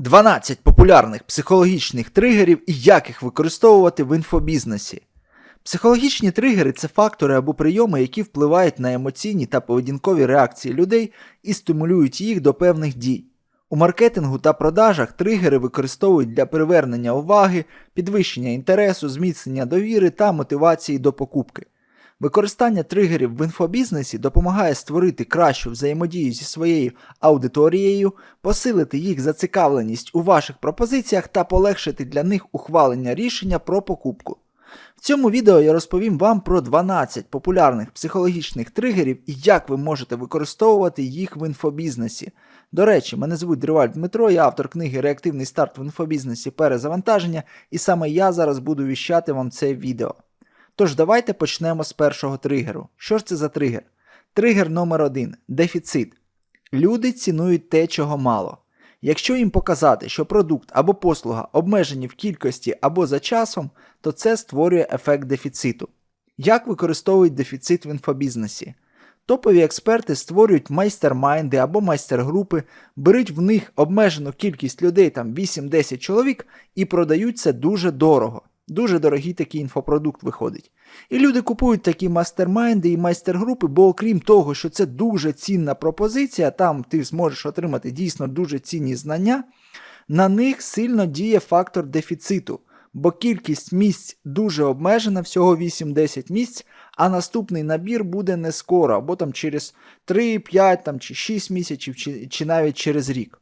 12 популярних психологічних тригерів і як їх використовувати в інфобізнесі. Психологічні тригери це фактори або прийоми, які впливають на емоційні та поведінкові реакції людей і стимулюють їх до певних дій. У маркетингу та продажах тригери використовують для привернення уваги, підвищення інтересу, зміцнення довіри та мотивації до покупки. Використання тригерів в інфобізнесі допомагає створити кращу взаємодію зі своєю аудиторією, посилити їх зацікавленість у ваших пропозиціях та полегшити для них ухвалення рішення про покупку. В цьому відео я розповім вам про 12 популярних психологічних тригерів і як ви можете використовувати їх в інфобізнесі. До речі, мене звуть Дриваль Дмитро, я автор книги Реактивний старт в інфобізнесі перезавантаження, і саме я зараз буду віщати вам це відео. Тож давайте почнемо з першого тригеру. Що ж це за тригер? Тригер номер один дефіцит. Люди цінують те, чого мало. Якщо їм показати, що продукт або послуга обмежені в кількості або за часом, то це створює ефект дефіциту. Як використовують дефіцит в інфобізнесі? Топові експерти створюють майстер-майнди або майстер-групи, беруть в них обмежену кількість людей, там 8-10 чоловік, і продають це дуже дорого. Дуже дорогий такий інфопродукт виходить. І люди купують такі мастермайнди і майстер-групи, бо окрім того, що це дуже цінна пропозиція, там ти зможеш отримати дійсно дуже цінні знання, на них сильно діє фактор дефіциту, бо кількість місць дуже обмежена, всього 8-10 місць, а наступний набір буде не скоро, або там через 3, 5 там, чи 6 місяців, чи, чи навіть через рік.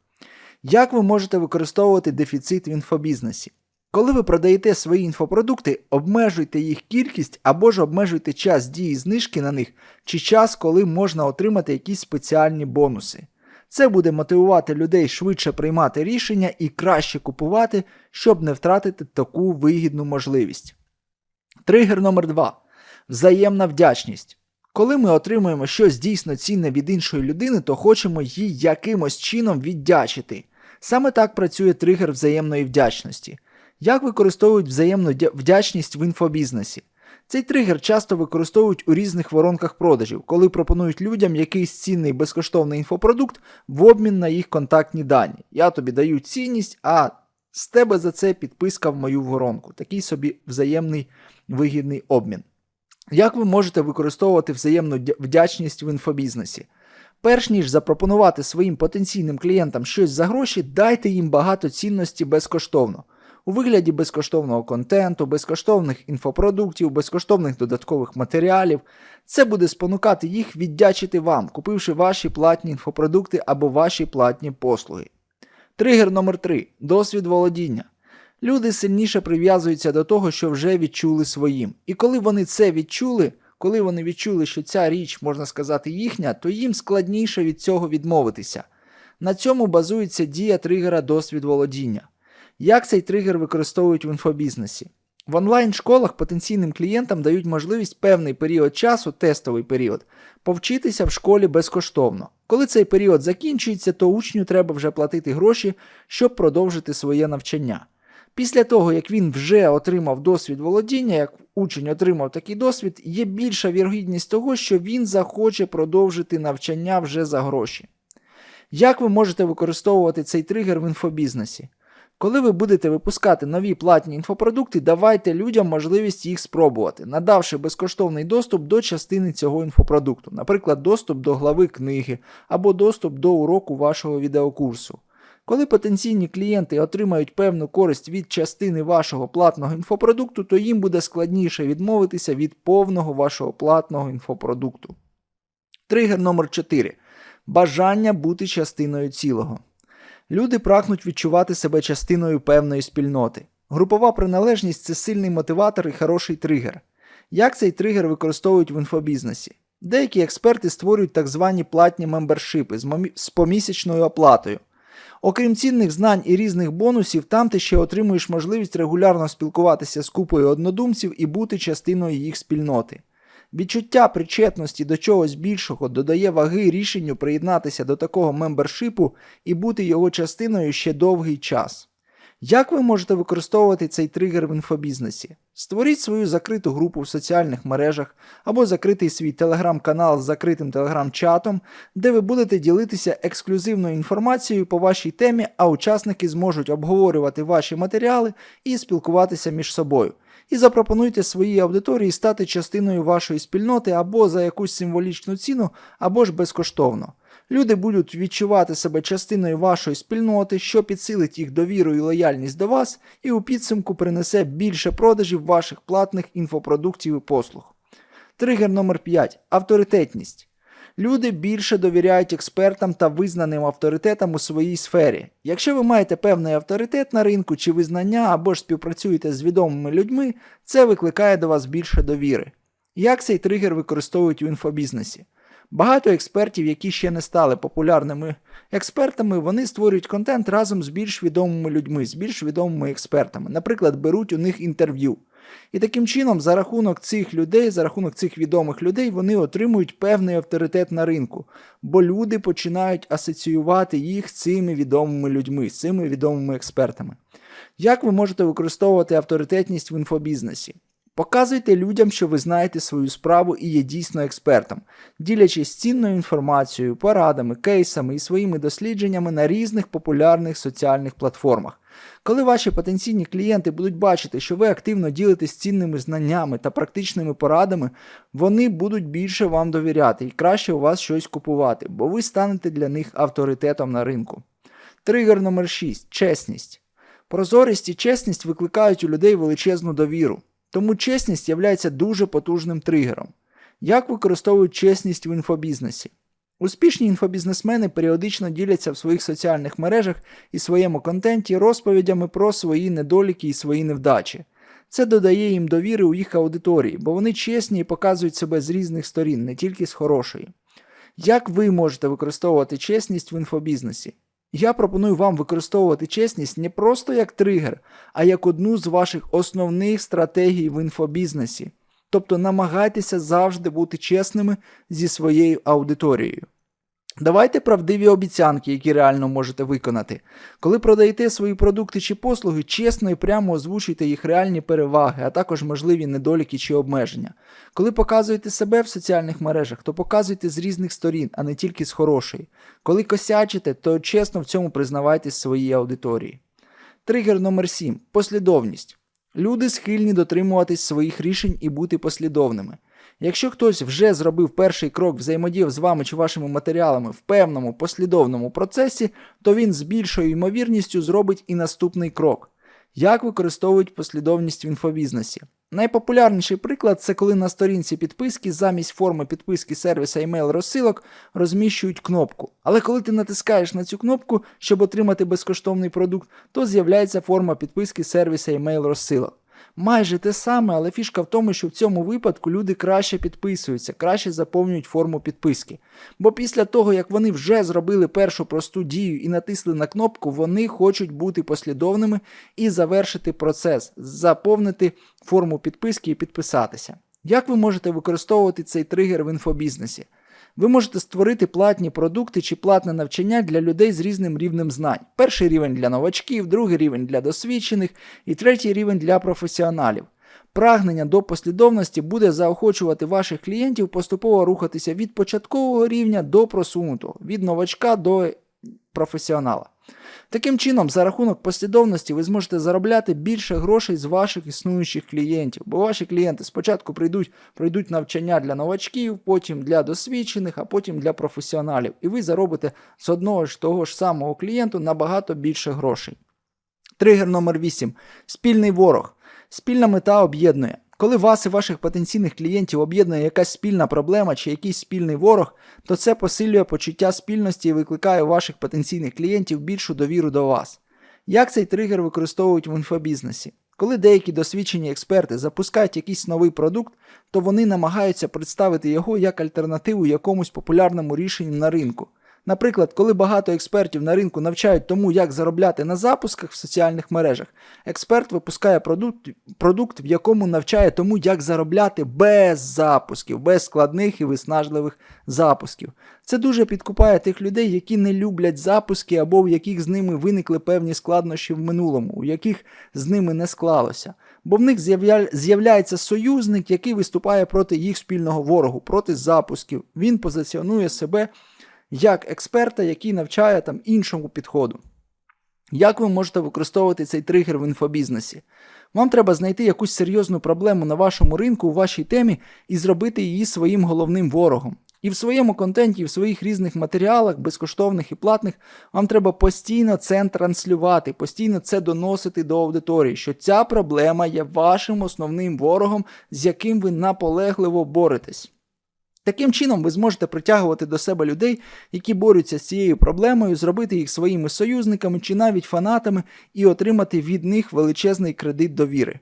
Як ви можете використовувати дефіцит в інфобізнесі? Коли ви продаєте свої інфопродукти, обмежуйте їх кількість або ж обмежуйте час дії знижки на них, чи час, коли можна отримати якісь спеціальні бонуси. Це буде мотивувати людей швидше приймати рішення і краще купувати, щоб не втратити таку вигідну можливість. Тригер номер 2 взаємна вдячність. Коли ми отримуємо щось дійсно цінне від іншої людини, то хочемо їй якимось чином віддячити. Саме так працює тригер взаємної вдячності. Як використовують взаємну вдячність в інфобізнесі? Цей тригер часто використовують у різних воронках продажів, коли пропонують людям якийсь цінний безкоштовний інфопродукт в обмін на їх контактні дані. Я тобі даю цінність, а з тебе за це підписка в мою воронку. Такий собі взаємний вигідний обмін. Як ви можете використовувати взаємну вдячність в інфобізнесі? Перш ніж запропонувати своїм потенційним клієнтам щось за гроші, дайте їм багато цінності безкоштовно у вигляді безкоштовного контенту, безкоштовних інфопродуктів, безкоштовних додаткових матеріалів. Це буде спонукати їх віддячити вам, купивши ваші платні інфопродукти або ваші платні послуги. Тригер номер 3 досвід володіння. Люди сильніше прив'язуються до того, що вже відчули своїм. І коли вони це відчули, коли вони відчули, що ця річ, можна сказати, їхня, то їм складніше від цього відмовитися. На цьому базується дія тригера досвід володіння. Як цей тригер використовують в інфобізнесі? В онлайн-школах потенційним клієнтам дають можливість певний період часу, тестовий період, повчитися в школі безкоштовно. Коли цей період закінчується, то учню треба вже платити гроші, щоб продовжити своє навчання. Після того, як він вже отримав досвід володіння, як учень отримав такий досвід, є більша вірогідність того, що він захоче продовжити навчання вже за гроші. Як ви можете використовувати цей тригер в інфобізнесі? Коли ви будете випускати нові платні інфопродукти, давайте людям можливість їх спробувати, надавши безкоштовний доступ до частини цього інфопродукту, наприклад, доступ до глави книги або доступ до уроку вашого відеокурсу. Коли потенційні клієнти отримають певну користь від частини вашого платного інфопродукту, то їм буде складніше відмовитися від повного вашого платного інфопродукту. Тригер номер 4 Бажання бути частиною цілого. Люди прагнуть відчувати себе частиною певної спільноти. Групова приналежність це сильний мотиватор і хороший тригер. Як цей тригер використовують в інфобізнесі? Деякі експерти створюють так звані платні мембершипи з помісячною оплатою. Окрім цінних знань і різних бонусів, там ти ще отримуєш можливість регулярно спілкуватися з купою однодумців і бути частиною їх спільноти. Відчуття причетності до чогось більшого додає ваги рішенню приєднатися до такого мембершипу і бути його частиною ще довгий час. Як ви можете використовувати цей тригер в інфобізнесі? Створіть свою закриту групу в соціальних мережах або закритий свій телеграм-канал з закритим телеграм-чатом, де ви будете ділитися ексклюзивною інформацією по вашій темі, а учасники зможуть обговорювати ваші матеріали і спілкуватися між собою. І запропонуйте своїй аудиторії стати частиною вашої спільноти або за якусь символічну ціну, або ж безкоштовно. Люди будуть відчувати себе частиною вашої спільноти, що підсилить їх довіру і лояльність до вас, і у підсумку принесе більше продажів ваших платних інфопродуктів і послуг. Тригер номер 5 авторитетність. Люди більше довіряють експертам та визнаним авторитетам у своїй сфері. Якщо ви маєте певний авторитет на ринку чи визнання або ж співпрацюєте з відомими людьми, це викликає до вас більше довіри. Як цей тригер використовують у інфобізнесі? Багато експертів, які ще не стали популярними експертами, вони створюють контент разом з більш відомими людьми, з більш відомими експертами. Наприклад, беруть у них інтерв'ю. І таким чином, за рахунок цих людей, за рахунок цих відомих людей, вони отримують певний авторитет на ринку, бо люди починають асоціювати їх з цими відомими людьми, з цими відомими експертами. Як ви можете використовувати авторитетність в інфобізнесі? Показуйте людям, що ви знаєте свою справу і є дійсно експертом, ділячись цінною інформацією, порадами, кейсами і своїми дослідженнями на різних популярних соціальних платформах. Коли ваші потенційні клієнти будуть бачити, що ви активно ділитесь цінними знаннями та практичними порадами, вони будуть більше вам довіряти і краще у вас щось купувати, бо ви станете для них авторитетом на ринку. Тригер номер 6 чесність. Прозорість і чесність викликають у людей величезну довіру. Тому чесність є дуже потужним тригером. Як використовують чесність в інфобізнесі? Успішні інфобізнесмени періодично діляться в своїх соціальних мережах і своєму контенті розповідями про свої недоліки і свої невдачі. Це додає їм довіри у їх аудиторії, бо вони чесні і показують себе з різних сторін, не тільки з хорошої. Як ви можете використовувати чесність в інфобізнесі? Я пропоную вам використовувати чесність не просто як тригер, а як одну з ваших основних стратегій в інфобізнесі. Тобто намагайтеся завжди бути чесними зі своєю аудиторією. Давайте правдиві обіцянки, які реально можете виконати. Коли продаєте свої продукти чи послуги, чесно і прямо озвучуйте їх реальні переваги, а також можливі недоліки чи обмеження. Коли показуєте себе в соціальних мережах, то показуйте з різних сторін, а не тільки з хорошої. Коли косячите, то чесно в цьому признавайтесь своїй аудиторії. Тригер номер 7 послідовність. Люди схильні дотримуватись своїх рішень і бути послідовними. Якщо хтось вже зробив перший крок взаємодіяв з вами чи вашими матеріалами в певному послідовному процесі, то він з більшою ймовірністю зробить і наступний крок. Як використовують послідовність в інфобізнесі? Найпопулярніший приклад це коли на сторінці підписки замість форми підписки сервіса email розсилок розміщують кнопку. Але коли ти натискаєш на цю кнопку, щоб отримати безкоштовний продукт, то з'являється форма підписки сервіса email розсилок майже те саме, але фішка в тому, що в цьому випадку люди краще підписуються, краще заповнюють форму підписки. Бо після того, як вони вже зробили першу просту дію і натисли на кнопку, вони хочуть бути послідовними і завершити процес, заповнити форму підписки і підписатися. Як ви можете використовувати цей тригер в інфобізнесі? Ви можете створити платні продукти чи платне навчання для людей з різним рівнем знань. Перший рівень для новачків, другий рівень для досвідчених і третій рівень для професіоналів. Прагнення до послідовності буде заохочувати ваших клієнтів поступово рухатися від початкового рівня до просунутого, від новачка до професіонала. Таким чином, за рахунок послідовності ви зможете заробляти більше грошей з ваших існуючих клієнтів, бо ваші клієнти спочатку прийдуть, пройдуть навчання для новачків, потім для досвідчених, а потім для професіоналів. І ви заробите з одного ж того ж самого клієнту набагато більше грошей. Тригер номер 8. Спільний ворог. Спільна мета об'єднує. Коли вас і ваших потенційних клієнтів об'єднує якась спільна проблема чи якийсь спільний ворог, то це посилює почуття спільності і викликає у ваших потенційних клієнтів більшу довіру до вас. Як цей тригер використовують в інфобізнесі? Коли деякі досвідчені експерти запускають якийсь новий продукт, то вони намагаються представити його як альтернативу якомусь популярному рішенню на ринку. Наприклад, коли багато експертів на ринку навчають тому, як заробляти на запусках в соціальних мережах, експерт випускає продукт, продукт, в якому навчає тому, як заробляти без запусків, без складних і виснажливих запусків. Це дуже підкупає тих людей, які не люблять запуски або в яких з ними виникли певні складнощі в минулому, у яких з ними не склалося. Бо в них з'явля... з'являється союзник, який виступає проти їх спільного ворогу, проти запусків. Він позиціонує себе як експерта, який навчає там іншому підходу. Як ви можете використовувати цей тригер в інфобізнесі? Вам треба знайти якусь серйозну проблему на вашому ринку у вашій темі і зробити її своїм головним ворогом. І в своєму контенті, і в своїх різних матеріалах, безкоштовних і платних, вам треба постійно це транслювати, постійно це доносити до аудиторії, що ця проблема є вашим основним ворогом, з яким ви наполегливо боретесь. Таким чином, ви зможете притягувати до себе людей, які борються з цією проблемою, зробити їх своїми союзниками чи навіть фанатами і отримати від них величезний кредит довіри.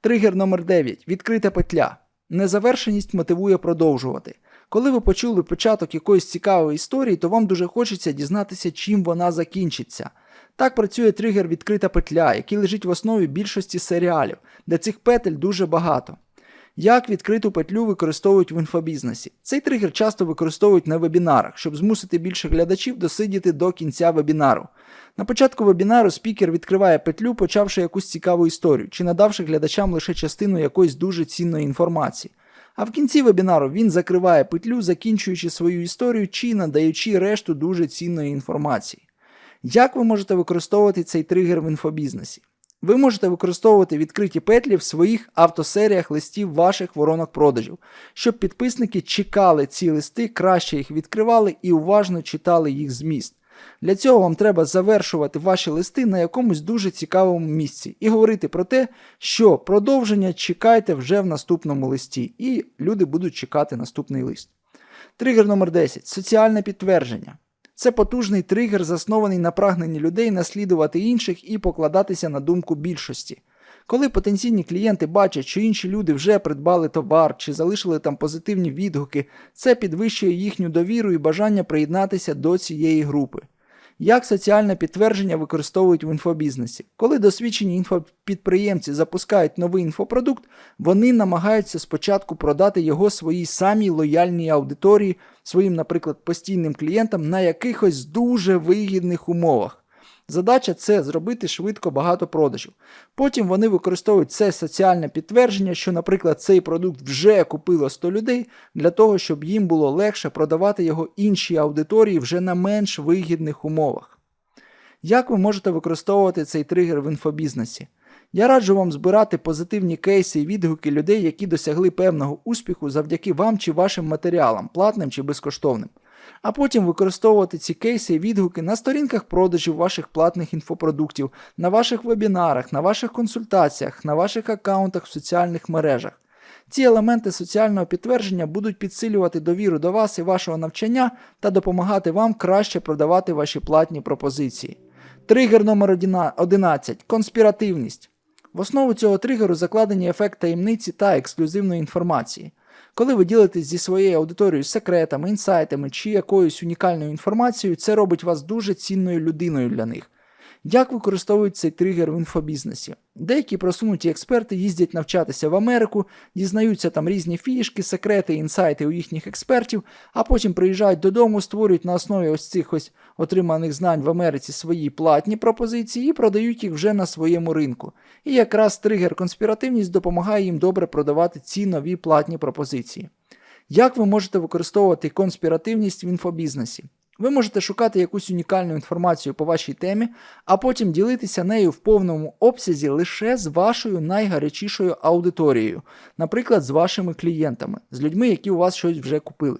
Тригер номер 9 Відкрита петля. Незавершеність мотивує продовжувати. Коли ви почули початок якоїсь цікавої історії, то вам дуже хочеться дізнатися, чим вона закінчиться. Так працює тригер відкрита петля, який лежить в основі більшості серіалів, де цих петель дуже багато. Як відкриту петлю використовують в інфобізнесі? Цей тригер часто використовують на вебінарах, щоб змусити більше глядачів досидіти до кінця вебінару. На початку вебінару спікер відкриває петлю, почавши якусь цікаву історію, чи надавши глядачам лише частину якоїсь дуже цінної інформації. А в кінці вебінару він закриває петлю, закінчуючи свою історію чи надаючи решту дуже цінної інформації. Як ви можете використовувати цей тригер в інфобізнесі? Ви можете використовувати відкриті петлі в своїх автосеріях листів ваших воронок продажів, щоб підписники чекали ці листи, краще їх відкривали і уважно читали їх зміст. Для цього вам треба завершувати ваші листи на якомусь дуже цікавому місці і говорити про те, що продовження чекайте вже в наступному листі, і люди будуть чекати наступний лист. Тригер номер 10 соціальне підтвердження. Це потужний тригер, заснований на прагненні людей наслідувати інших і покладатися на думку більшості. Коли потенційні клієнти бачать, що інші люди вже придбали товар чи залишили там позитивні відгуки, це підвищує їхню довіру і бажання приєднатися до цієї групи. Як соціальне підтвердження використовують в інфобізнесі? Коли досвідчені інфопідприємці запускають новий інфопродукт, вони намагаються спочатку продати його своїй самій лояльній аудиторії, своїм, наприклад, постійним клієнтам на якихось дуже вигідних умовах. Задача це зробити швидко багато продажів. Потім вони використовують це соціальне підтвердження, що, наприклад, цей продукт вже купило 100 людей, для того, щоб їм було легше продавати його іншій аудиторії вже на менш вигідних умовах. Як ви можете використовувати цей тригер в інфобізнесі? Я раджу вам збирати позитивні кейси і відгуки людей, які досягли певного успіху завдяки вам чи вашим матеріалам, платним чи безкоштовним а потім використовувати ці кейси і відгуки на сторінках продажів ваших платних інфопродуктів, на ваших вебінарах, на ваших консультаціях, на ваших аккаунтах в соціальних мережах. Ці елементи соціального підтвердження будуть підсилювати довіру до вас і вашого навчання та допомагати вам краще продавати ваші платні пропозиції. Тригер номер 11 конспіративність. В основу цього тригеру закладені ефект таємниці та ексклюзивної інформації. Коли ви ділитесь зі своєю аудиторією секретами, інсайтами чи якоюсь унікальною інформацією, це робить вас дуже цінною людиною для них. Як використовують цей тригер в інфобізнесі? Деякі просунуті експерти їздять навчатися в Америку, дізнаються там різні фішки, секрети, інсайти у їхніх експертів, а потім приїжджають додому, створюють на основі ось цих ось отриманих знань в Америці свої платні пропозиції і продають їх вже на своєму ринку. І якраз тригер конспіративність допомагає їм добре продавати ці нові платні пропозиції. Як ви можете використовувати конспіративність в інфобізнесі? Ви можете шукати якусь унікальну інформацію по вашій темі, а потім ділитися нею в повному обсязі лише з вашою найгарячішою аудиторією, наприклад, з вашими клієнтами, з людьми, які у вас щось вже купили.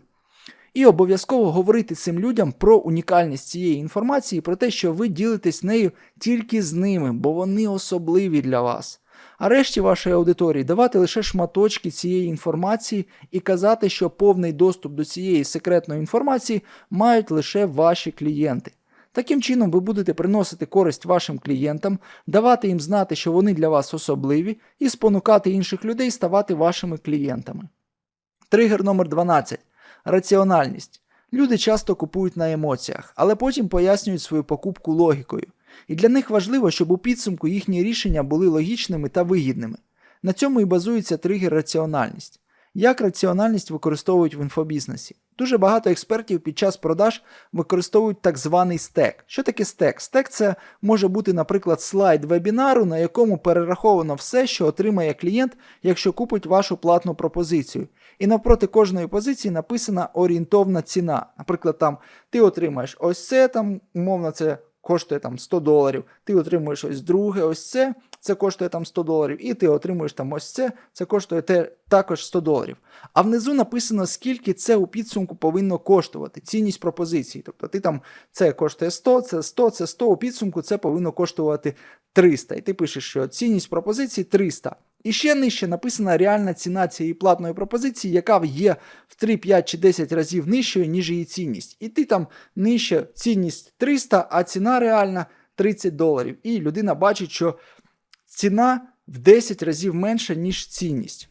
І обов'язково говорити цим людям про унікальність цієї інформації, про те, що ви ділитесь нею тільки з ними, бо вони особливі для вас а решті вашої аудиторії давати лише шматочки цієї інформації і казати, що повний доступ до цієї секретної інформації мають лише ваші клієнти. Таким чином, ви будете приносити користь вашим клієнтам, давати їм знати, що вони для вас особливі, і спонукати інших людей ставати вашими клієнтами. Тригер номер 12 раціональність. Люди часто купують на емоціях, але потім пояснюють свою покупку логікою. І для них важливо, щоб у підсумку їхні рішення були логічними та вигідними. На цьому і базується тригер раціональність. Як раціональність використовують в інфобізнесі? Дуже багато експертів під час продаж використовують так званий стек. Що таке стек? Стек це може бути, наприклад, слайд вебінару, на якому перераховано все, що отримає клієнт, якщо купить вашу платну пропозицію. І навпроти кожної позиції написана орієнтовна ціна. Наприклад, там ти отримаєш ось це, там, умовно, це коштує там 100 доларів, ти отримуєш ось друге, ось це, це коштує там 100 доларів, і ти отримуєш там ось це, це коштує те, також 100 доларів. А внизу написано, скільки це у підсумку повинно коштувати, цінність пропозиції. Тобто ти там це коштує 100, це 100, це 100, у підсумку це повинно коштувати 300. І ти пишеш, що цінність пропозиції 300. І ще нижче написана реальна ціна цієї платної пропозиції, яка є в 3, 5 чи 10 разів нижчою, ніж її цінність. І ти там нижче цінність 300, а ціна реальна 30 доларів. І людина бачить, що ціна в 10 разів менша, ніж цінність.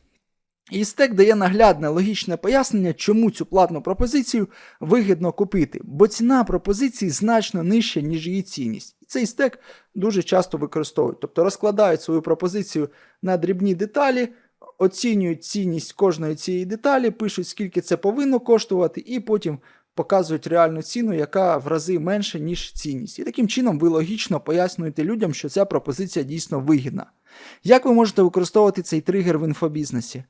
І стек дає наглядне логічне пояснення, чому цю платну пропозицію вигідно купити, бо ціна пропозиції значно нижча, ніж її цінність. І цей стек дуже часто використовують, тобто розкладають свою пропозицію на дрібні деталі, оцінюють цінність кожної цієї деталі, пишуть, скільки це повинно коштувати, і потім показують реальну ціну, яка в рази менша, ніж цінність. І таким чином ви логічно пояснюєте людям, що ця пропозиція дійсно вигідна. Як ви можете використовувати цей тригер в інфобізнесі?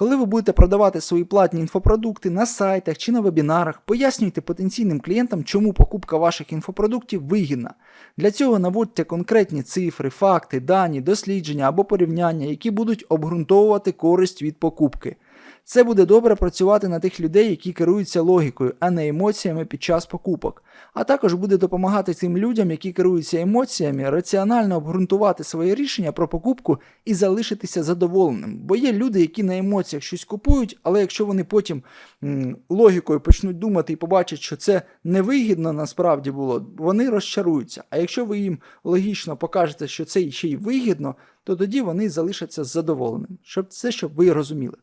Коли ви будете продавати свої платні інфопродукти на сайтах чи на вебінарах, пояснюйте потенційним клієнтам, чому покупка ваших інфопродуктів вигідна. Для цього наводьте конкретні цифри, факти, дані, дослідження або порівняння, які будуть обґрунтовувати користь від покупки. Це буде добре працювати на тих людей, які керуються логікою, а не емоціями під час покупок. А також буде допомагати тим людям, які керуються емоціями, раціонально обґрунтувати своє рішення про покупку і залишитися задоволеним. Бо є люди, які на емоціях щось купують, але якщо вони потім м, логікою почнуть думати і побачать, що це невигідно насправді було, вони розчаруються. А якщо ви їм логічно покажете, що це ще й вигідно, то тоді вони залишаться задоволеними. Щоб це щоб ви розуміли.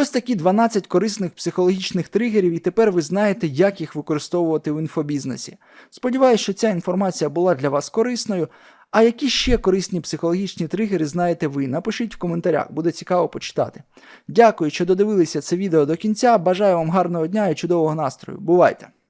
Ось такі 12 корисних психологічних тригерів, і тепер ви знаєте, як їх використовувати в інфобізнесі. Сподіваюсь, що ця інформація була для вас корисною. А які ще корисні психологічні тригери знаєте ви? Напишіть в коментарях, буде цікаво почитати. Дякую, що додивилися це відео до кінця. Бажаю вам гарного дня і чудового настрою. Бувайте!